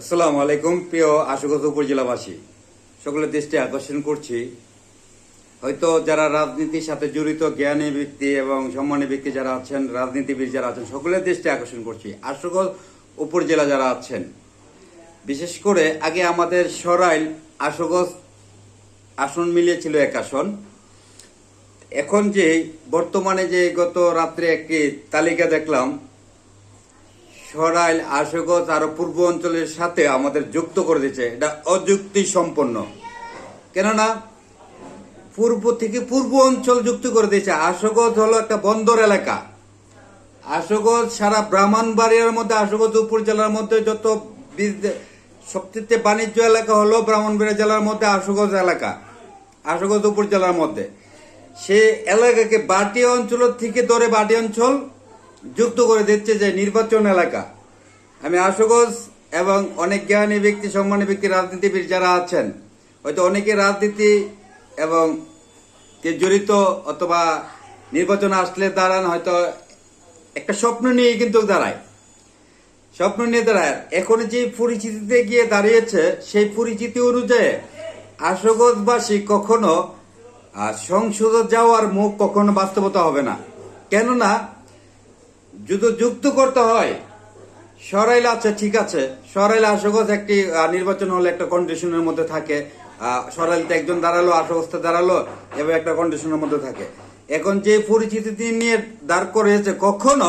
আসসালামু আলাইকুম, প্রিয় আশুগত উপজেলাবাসী। সকলের দৃষ্টি আকর্ষণ করছি। হয়তো যারা রাজনীতির সাথে জড়িত, জ্ঞানী ব্যক্তি এবং সম্মানী ব্যক্তি যারা আছেন, রাজনীতিবিদ যারা আছেন, সকলের দৃষ্টি আকর্ষণ করছি। আশুগঞ্জ উপজেলা যারা আছেন, বিশেষ করে আগে আমাদের সরাইল আশুগঞ্জ আসন মিলিয়েছিল এক আসন। এখন যে বর্তমানে যে গত রাত্রে একটি তালিকা দেখলাম সরাইল আশুগঞ্জ আরও পূর্ব অঞ্চলের সাথে আমাদের যুক্ত করে দিচ্ছে এটা অযুক্তি সম্পন্ন কেননা, পূর্ব থেকে পূর্ব অঞ্চল যুক্ত করে দিয়েছে। আশুগঞ্জ হলো একটা বন্দর এলাকা। আশুগঞ্জ সারা ব্রাহ্মণবাড়িয়ার মধ্যে আশুগঞ্জ উপজেলার মধ্যে যত সবচেয়ে বাণিজ্য এলাকা হলো ব্রাহ্মণবাড়িয়া জেলার মধ্যে আশুগঞ্জ এলাকা। আশুগঞ্জ উপজেলার মধ্যে। সে এলাকাকে বাটি অঞ্চল থেকে ধরে বাটি অঞ্চল যুক্ত করে দিচ্ছে যে নির্বাচন এলাকা। আমি আশুগঞ্জ এবং অনেক জ্ঞানী ব্যক্তি, সম্মানী ব্যক্তি, রাজনীতিবিদ যারা আছেন, হয়তো অনেকে রাজনীতি এবং কে জড়িত অথবা নির্বাচন আসলে দাঁড়ান, হয়তো একটা স্বপ্ন নিয়ে কিন্তু দাঁড়ায়। স্বপ্ন নিয়ে দাঁড়ায়। এখন যে পরিচিতিতে গিয়ে দাঁড়িয়েছে, সেই পরিচিতি অনুযায়ী আশুগঞ্জবাসী কখনো সংসদে যাওয়ার মুখ কখনো বাস্তবতা হবে না। কেননা যদি যুক্ত করতে হয়। সরাইল আছে ঠিক আছে। সরাইল আশুগঞ্জ একটি নির্বাচন হলে একটা কন্ডিশনের মধ্যে থাকে। সরাইলতে একজন দাঁড়াল আশুগঞ্জতে দাঁড়াল এবং একটা কন্ডিশনের মধ্যে থাকে। এখন যে পরিচিতি নিয়ে দাঁড় করেছে কখনো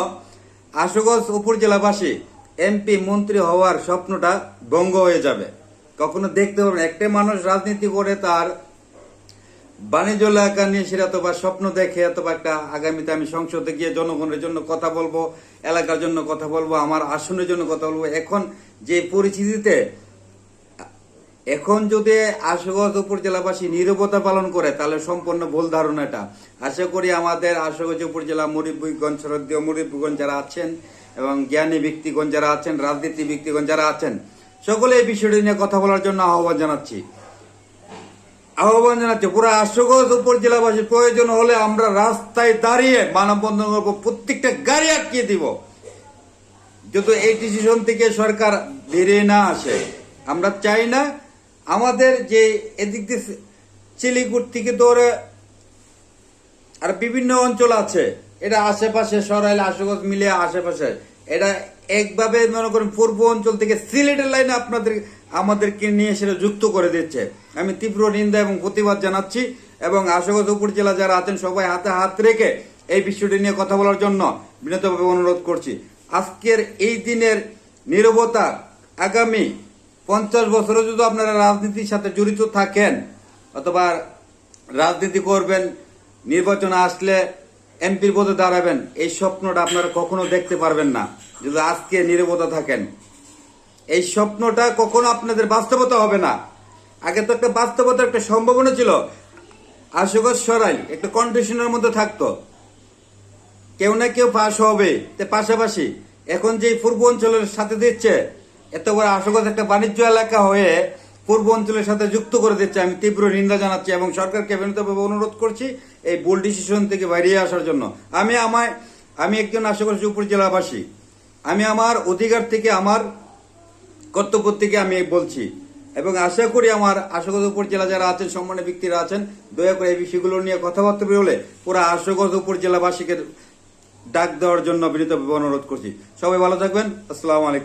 আশুগঞ্জ উপজেলাবাসী, এমপি, মন্ত্রী হওয়ার স্বপ্নটা ভঙ্গ হয়ে যাবে। কখনো দেখতে পারবেন একটা মানুষ রাজনীতি করে তার বাণিজ্য এলাকা নিয়ে সেটা অথবা স্বপ্ন দেখে অথবা একটা আগামীতে আমি সংসদে গিয়ে জনগণের জন্য কথা বলব, এলাকার জন্য কথা বলব, আমার আসনের জন্য কথা বলব। এখন যে পরিস্থিতিতে, এখন যদি আশুগঞ্জ উপজেলাবাসী নিরবতা পালন করে, তাহলে সম্পূর্ণ ভুল ধারণা এটা। আশা করি আমাদের আশুগঞ্জ উপজেলা মুরিবগঞ্জ শরদীয় মুরিবগঞ্জ যারা আছেন এবং জ্ঞানী ব্যক্তিগণ যারা আছেন, রাজনীতি ব্যক্তিগণ যারা আছেন, সকলে এই বিষয়টি নিয়ে কথা বলার জন্য আহ্বান জানাচ্ছি। আহ্বান জানাচ্ছি পুরো আশুগঞ্জ উপজেলাবাসী প্রয়োজন হলে আমরা রাস্তায় দাঁড়িয়ে মানববন্ধন করব প্রত্যেকটা গাড়ি আটকিয়ে দিব। যত এই ডিসিশন থেকে সরকার বেরিয়ে না আসে, আমরা চাই না আমাদের যে এদিক দিয়ে চিলিগুড় থেকে ধরে আর বিভিন্ন অঞ্চল আছে, এটা আশেপাশে সরাইল, আশুগঞ্জ মিলে আশেপাশে, এটা একভাবে মনে করেন পূর্ব অঞ্চল থেকে সিলেটের লাইনে আপনাদের, আমাদেরকে নিয়ে সেটা যুক্ত করে দিচ্ছে। আমি তীব্র নিন্দা এবং প্রতিবাদ জানাচ্ছি এবং আশুগঞ্জ উপজেলা যারা আছেন সবাই হাতে হাত রেখে এই বিষয়টি নিয়ে কথা বলার জন্য বিনীতভাবে অনুরোধ করছি। আজকের এই দিনের নিরবতা আগামী পঞ্চাশ বছরে যদি আপনারা রাজনীতির সাথে জড়িত থাকেন অথবা রাজনীতি করবেন, নির্বাচন আসলে এমপির পদে দাঁড়াবেন, এই স্বপ্নটা আপনারা কখনো দেখতে পারবেন না, যদি আজকে নিরবতা থাকেন। এই স্বপ্নটা কখনো আপনাদের বাস্তবতা হবে না। আগে তো একটা বাস্তবতার একটা সম্ভাবনা ছিল। আশুগঞ্জ সরাই, একটা কন্ডিশনের মধ্যে থাকতো। কেউ না কেউ পাশ হবে। পাশাপাশি, এখন যে পূর্ব অঞ্চলের সাথে দিচ্ছে, এত বড় আশুগঞ্জ একটা বাণিজ্য এলাকা হয়ে পূর্ব অঞ্চলের সাথে যুক্ত করে দিচ্ছে। আমি তীব্র নিন্দা জানাচ্ছি এবং সরকারকে বিনীতভাবে অনুরোধ করছি এই বোল ডিসিশন থেকে বেরিয়ে আসার জন্য। আমি আমায়, আমি একজন আশুগঞ্জ উপজেলাবাসী আমি আমার অধিকার থেকে, আমার কর্তব্য থেকে আমি বলছি। এবং আশা করি আমার আশুগঞ্জ উপজেলা যারা আছেন সম্মানের ব্যক্তিরা আছেন, দয়া করে এই বিষয়গুলো নিয়ে কথাবার্তা বেরোলে পুরা আশাগত উপজেলাবাসীকে ডাক দেওয়ার জন্য বিনীতভাবে অনুরোধ করছি। সবাই ভালো থাকবেন। আসসালামু আলাইকুম।